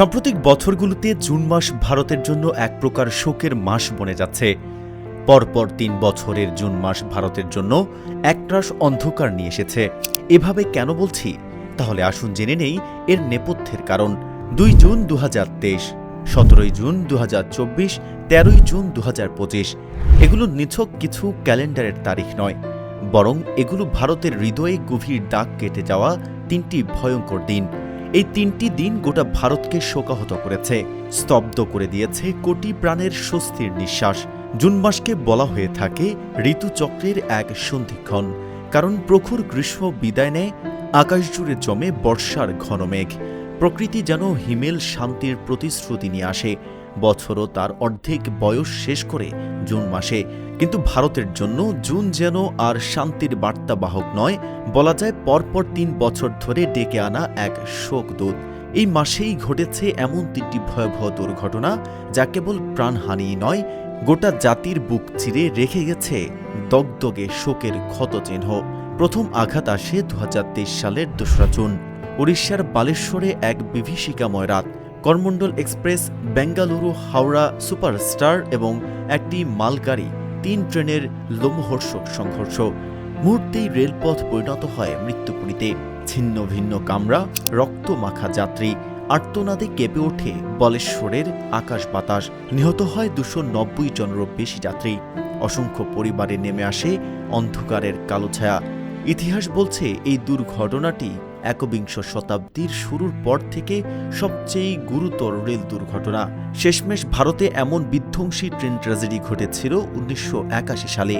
সাম্প্রতিক বছরগুলোতে জুন মাস ভারতের জন্য এক প্রকার শোকের মাস বনে যাচ্ছে। পরপর তিন বছরের জুন মাস ভারতের জন্য একরাশ অন্ধকার নিয়ে এসেছে। এভাবে কেন বলছি? তাহলে আসুন জেনে নেই এর নেপথ্যের কারণ। দুই জুন দু হাজার তেইশ, সতেরোই জুন দু হাজার চব্বিশ, তেরোই জুন দু হাজার পঁচিশ। এগুলো নিছক কিছু ক্যালেন্ডারের তারিখ নয়। বরং এগুলো ভারতের হৃদয়ে গভীর দাগ কেটে যাওয়া তিনটি ভয়ঙ্কর দিন। এই তিনটি দিন গোটা ভারতকে শোকাহত করেছে, স্তব্ধ করে দিয়েছে কোটি প্রাণের স্বস্তির নিঃশ্বাস। জুন মাসকে বলা হয়ে থাকে ঋতুচক্রের এক সন্ধিক্ষণ, কারণ প্রখুর গ্রীষ্ম বিদায় নেয়, আকাশ জুড়ে জমে বর্ষার ঘন মেঘ। প্রকৃতি যেন হিমেল শান্তির প্রতিশ্রুতি নিয়ে আসে বছরও তার অর্ধেক বয়স শেষ করে জুন মাসে। কিন্তু ভারতের জন্য জুন যেন আর শান্তির বার্তাবাহক নয়, বলা যায় পরপর তিন বছর ধরে ডেকে আনা এক শোকদূত। এই মাসেই ঘটেছে এমন তিনটি ভয়াবহ দুর্ঘটনা যা কেবল প্রাণহানি নয়, গোটা জাতির বুক চিরে রেখে গেছে দগদগে শোকের ক্ষতচিহ্ন। প্রথম আঘাত আসে দু হাজার তেইশ সালের দোসরা জুন। উড়িষ্যার বালেশ্বরে এক বিভীষিকাময় রাত। করমণ্ডল এক্সপ্রেস, বেঙ্গালুরু, হাওড়া সুপারস্টার এবং একটি মালগাড়ি, তিন ট্রেনের লোমহর্ষক সংঘর্ষ। মুহূর্তেই রেলপথ পরিণত হয় মৃত্যুপুরীতে। ছিন্ন ভিন্ন কামরা রক্ত মাখা যাত্রী, আর্তনাদে কেঁপে ওঠে বলেশ্বরের আকাশ বাতাস। নিহত হয় দুশো নব্বই জনেরও বেশি যাত্রী। অসংখ্য পরিবারে নেমে আসে অন্ধকারের কালো ছায়া। ইতিহাস বলছে এই দুর্ঘটনাটি একবিংশ শতাব্দীর শুরুর পর থেকে সবচেয়ে গুরুতর রেল দুর্ঘটনা। শেষমেশ ভারতে এমন বিধ্বংসী ট্রেন ট্র্যাজেডি ঘটেছিল উনিশশো একাশি সালে।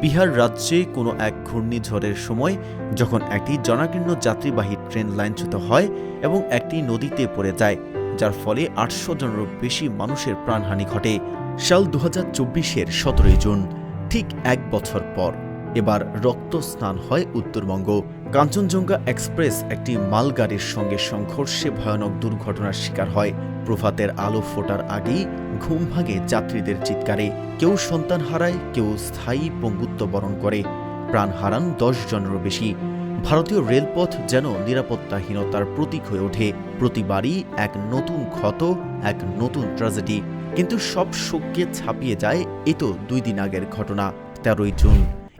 বিহার রাজ্যে কোনো এক ঘূর্ণিঝড়ের সময় যখন একটি জনাকীর্ণ যাত্রীবাহী ট্রেন লাইনচ্যুত হয় এবং একটি নদীতে পড়ে যায়, যার ফলে আটশো জনেরও বেশি মানুষের প্রাণহানি ঘটে। সাল দু হাজার চব্বিশের সতেরোই জুন, ঠিক এক বছর পর। এবার রক্ত স্নান হয় উত্তরবঙ্গ। কাঞ্চনজঙ্ঘা এক্সপ্রেস একটি মালগাড়ির সঙ্গে সংঘর্ষে ভয়ানক দুর্ঘটনার শিকার হয়। প্রভাতের আলো ফোটার আগেই ঘুম ভাঙে যাত্রীদের চিৎকারে। কেউ সন্তান হারায়, কেউ স্থায়ী পঙ্গুত্ব বরণ করে। প্রাণ হারান দশ জনেরও বেশি। ভারতীয় রেলপথ যেন নিরাপত্তাহীনতার প্রতীক হয়ে ওঠে। প্রতিবারই এক নতুন ক্ষত, এক নতুন ট্র্যাজেডি কিন্তু সব শোককে ছাপিয়ে যায় এ তো দুই দিন আগের ঘটনা, তেরোই জুন।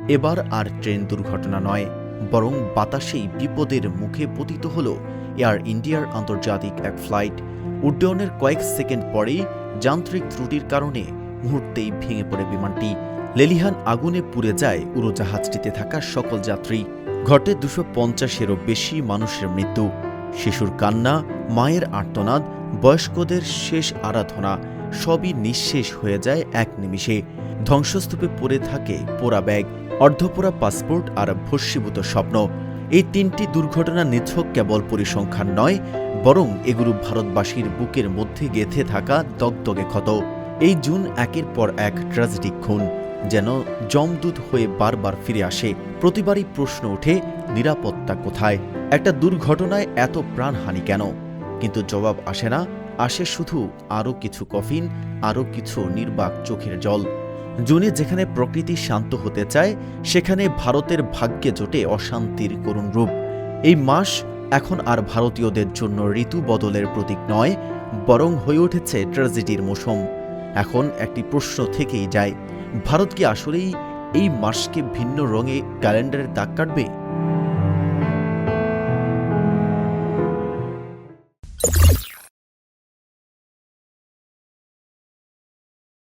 এবার আর ট্রেন দুর্ঘটনা নয়, বরং বাতাসেই বিপদের মুখে পতিত হল এয়ার ইন্ডিয়ার আন্তর্জাতিক এক ফ্লাইট। উড্ডয়নের কয়েক সেকেন্ড পরেই যান্ত্রিক ত্রুটির কারণে মুহূর্তেই ভেঙে পড়ে বিমানটি। লেলিহান আগুনে পুড়ে যায় উড়োজাহাজটিতে থাকা সকল যাত্রী। ঘটে দুশো পঞ্চাশেরও বেশি মানুষের মৃত্যু। শিশুর কান্না, মায়ের আর্তনাদ, বয়স্কদের শেষ আরাধনা, সবই নিঃশেষ হয়ে যায় এক নিমিষে। ধ্বংসস্তূপে পড়ে থাকে পোড়া ব্যাগ। অর্ধপোড়া পাসপোর্ট আর ভস্মীভূত স্বপ্ন। এই তিনটি দুর্ঘটনা নিছক কেবল পরিসংখ্যান নয়, বরং এগুলো ভারতবাসীর বুকের মধ্যে গেথে থাকা দগদগে ক্ষত। এই জুন একের পর এক ট্র্যাজেডিক খুন, যেন জমদূত হয়ে বারবার ফিরে আসে, প্রতিবারই প্রশ্ন ওঠে, নিরাপত্তা কোথায়? একটা দুর্ঘটনায় এত প্রাণহানি কেন? কিন্তু জবাব আসে না, আসে শুধু আরও কিছু কফিন আরও কিছু নির্বাক চোখের জল। জুনে যেখানে প্রকৃতি শান্ত হতে চায়, সেখানে ভারতের ভাগ্যে জোটে অশান্তির করুণ রূপ। এই মাস এখন আর ভারতীয়দের জন্য ঋতু বদলের প্রতীক নয়, বরং হয়ে উঠেছে ট্র্যাজেডির মৌসুম। এখন একটি প্রশ্ন থেকেই যায়, ভারত কি আসলেই এই মাসকে ভিন্ন রঙে ক্যালেন্ডারের দাগ কাটবে?